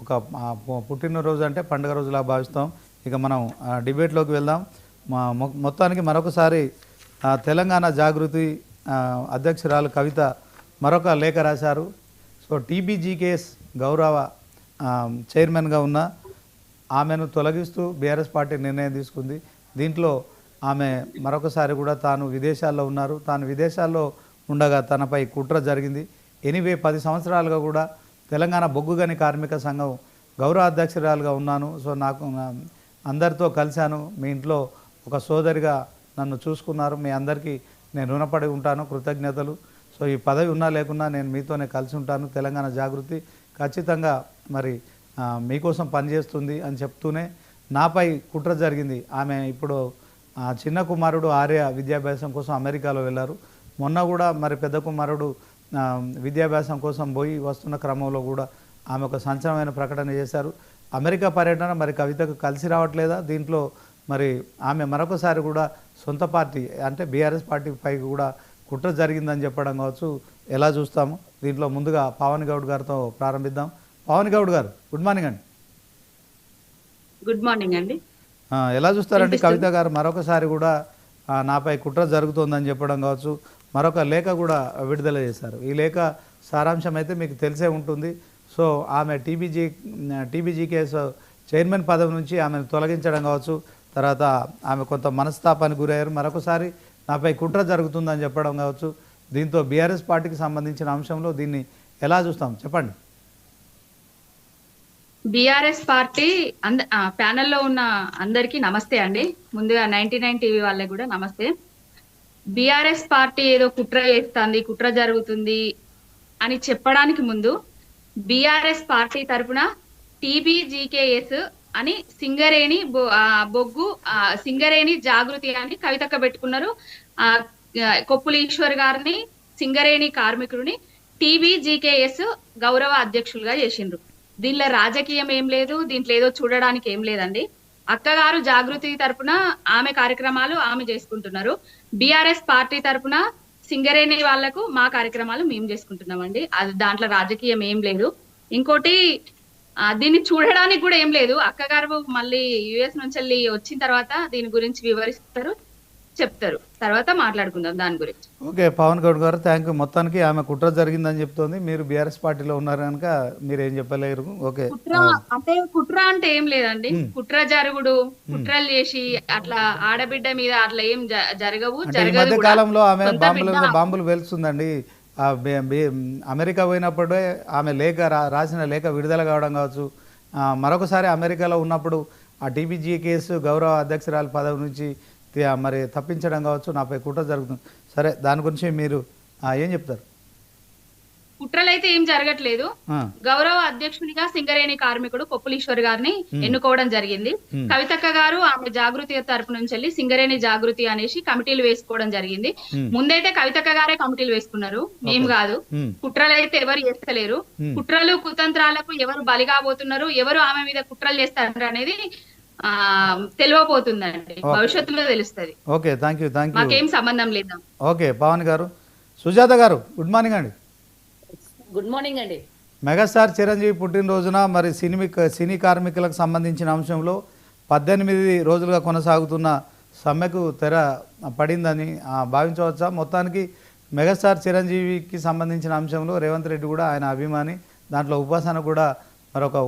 ఒక పుట్టినరోజు అంటే పండుగ రోజులా భావిస్తాం. ఇక మనం డిబేట్లోకి వెళ్దాం. మా మొ- మొత్తానికి మరొకసారి తెలంగాణ జాగృతి అధ్యక్షురాలు కవిత మరొక లేఖ రాశారు. సో టీబీజీకేఎస్ గౌరవ చైర్మన్గా ఉన్న ఆమెను తొలగిస్తూ బీఆర్ఎస్ పార్టీ నిర్ణయం తీసుకుంది. దీంట్లో ఆమె మరొకసారి కూడా తాను విదేశాల్లో ఉన్నారు. తాను విదేశాల్లో ఉండగా తనపై కుట్ర జరిగింది. ఎనీవే పది సంవత్సరాలుగా కూడా తెలంగాణ బొగ్గుగని కార్మిక సంఘం గౌరవ అధ్యక్షురాలుగా ఉన్నాను. సో నాకు అందరితో కలిశాను. మీ ఇంట్లో ఒక సోదరిగా నన్ను చూసుకున్నారు. మీ అందరికీ నేను రుణపడి ఉంటాను కృతజ్ఞతలు. సో ఈ పదవి ఉన్నా లేకున్నా నేను మీతోనే కలిసి ఉంటాను. తెలంగాణ జాగృతి ఖచ్చితంగా మరి మీకోసం పనిచేస్తుంది అని చెప్తూనే నాపై కుట్ర జరిగింది. ఆమె ఇప్పుడు చిన్న కుమారుడు ఆర్య విద్యాభ్యాసం కోసం అమెరికాలో వెళ్ళారు. మొన్న కూడా మరి పెద్ద కుమారుడు విద్యాభ్యాసం కోసం పోయి వస్తున్న క్రమంలో కూడా ఆమె ఒక సంచలనమైన ప్రకటన చేశారు. అమెరికా పర్యటన మరి కవితకు కలిసి రావట్లేదా? దీంట్లో మరి ఆమె మరొకసారి కూడా సొంత పార్టీ అంటే బీఆర్ఎస్ పార్టీ పై కూడా కుట్ర జరిగిందని చెప్పడం కావచ్చు. ఎలా చూస్తాము? దీంట్లో ముందుగా పవన్ గౌడ్ గారితో ప్రారంభిద్దాం. పవన్ గౌడ్ గారు గుడ్ మార్నింగ్ అండి. గుడ్ మార్నింగ్ అండి. ఎలా చూస్తారండి కవిత గారు? మరొకసారి కూడా నాపై కుట్ర జరుగుతోందని చెప్పడం కావచ్చు. మరొక లేఖ కూడా విడుదల చేశారు. ఈ లేఖ సారాంశం అయితే మీకు తెలిసే ఉంటుంది. సో ఆమె టీబీజీ టీబీజీ కేసు చైర్మన్ పదవి నుంచి ఆమెను తొలగించడం కావచ్చు. తర్వాత ఆమె కొంత మనస్తాపానికి గురయ్యారు. మరొకసారి నాపై కుట్ర జరుగుతుందని చెప్పడం కావచ్చు. దీంతో బీఆర్ఎస్ పార్టీకి సంబంధించిన అంశంలో దీన్ని ఎలా చూస్తాం? చెప్పండి. బీఆర్ఎస్ పార్టీ అంద ప్యానెల్లో ఉన్న అందరికీ నమస్తే అండి. ముందుగా నైన్టీ నైన్ టీవీ వాళ్ళకి కూడా నమస్తే. బిఆర్ఎస్ పార్టీ ఏదో కుట్ర చేస్తుంది కుట్ర జరుగుతుంది అని చెప్పడానికి ముందు బిఆర్ఎస్ పార్టీ తరపున టీబీజీకేఎస్ అని సింగరేణి బొ- ఆ, బొగ్గు ఆ, సింగరేణి జాగృతి అని కవితక్క పెట్టుకున్నారు. ఆ, ఆ, కొప్పుల ఈశ్వర్ గారిని సింగరేణి కార్మికుడిని టీబీజీకేఎస్ గౌరవ అధ్యక్షులుగా చేసిండ్రు. దీనిలో రాజకీయం ఏం లేదు దీంట్లో ఏదో చూడడానికి ఏం లేదండి. అక్కగారు జాగృతి తరపున ఆమె కార్యక్రమాలు ఆమె చేసుకుంటున్నారు. బిఆర్ఎస్ పార్టీ తరపున సింగరేణి వాళ్ళకు మా కార్యక్రమాలు మేము చేసుకుంటున్నామండి. అది దాంట్లో రాజకీయం ఏం లేదు. ఇంకోటి దీన్ని చూడడానికి కూడా ఏం లేదు. అక్కగారు మళ్ళీ యుఎస్ నుంచి వెళ్ళి వచ్చిన తర్వాత దీని గురించి వివరిస్తారు. చెప్తారు. తర్వాత మాట్లాడుకుందాం దాని గురించి. ఓకే పవన్ గౌడ్ గారు థ్యాంక్ యూ మొత్తానికి ఆమె కుట్ర జరిగిందని చెప్తోంది. మీరు బీఆర్ఎస్ పార్టీలో ఉన్నారు కనుక మీరు ఏం చెప్పలేరు. ఓకే. కుట్ర అంటే కుట్ర అంటే ఏం లేదండి. కుట్ర జరుగుడు కుట్రలు చేసి అట్లా ఆడబిడ్డ మీద అట్లా ఏం జరగవు జరగదు. కాలంలో ఆమె బాంబుల మీద బాంబులు వెలుస్తుందండి అమెరికా పోయినప్పుడే ఆమె లేఖ రాసిన లేఖ విడుదల కావడం కావచ్చు. మరొకసారి అమెరికాలో ఉన్నప్పుడు ఆ టీబీజీ కేసు గౌరవ అధ్యక్షురాలు పదవి నుంచి మరి తప్పించడం కావచ్చు నాపై కుట్ర జరుగుతుంది సరే దాని గురించి మీరు ఏం చెప్తారు? కుట్రలు అయితే ఏం జరగట్లేదు. గౌరవ అధ్యక్షునిగా సింగరేణి కార్మికుడు కొప్పులీశ్వర్ గారిని ఎన్నుకోవడం జరిగింది. కవితక్క గారు ఆమె జాగృతి తరపు నుంచి వెళ్ళి సింగరేణి జాగృతి అనేసి కమిటీలు వేసుకోవడం జరిగింది. ముందైతే కవితక్క గారే కమిటీలు వేసుకున్నారు. మేము కాదు. కుట్రలు అయితే ఎవరు చేస్తలేరు. కుట్రలు కుతంత్రాలకు ఎవరు బలి కాబోతున్నారు ఎవరు ఆమె మీద కుట్రలు చేస్తారు అనేది తెలియబోతుందండి భవిష్యత్తులో తెలుస్తది. Okay thank you thank you మాకేం సంబంధం లేదు. ఓకే పవన్ గారు. సుజాత గారు గుడ్ మార్నింగ్ అండి. గుడ్ మార్నింగ్ అండి. మెగాస్టార్ చిరంజీవి పుట్టినరోజున మరి సినీ సినీ కార్మికులకు సంబంధించిన అంశంలో పద్దెనిమిది రోజులుగా కొనసాగుతున్న సమ్మెకు తెర పడిందని భావించవచ్చా? మొత్తానికి మెగాస్టార్ చిరంజీవికి సంబంధించిన అంశంలో రేవంత్ రెడ్డి కూడా ఆయన అభిమాని దాంట్లో ఉపాసన కూడా మరొక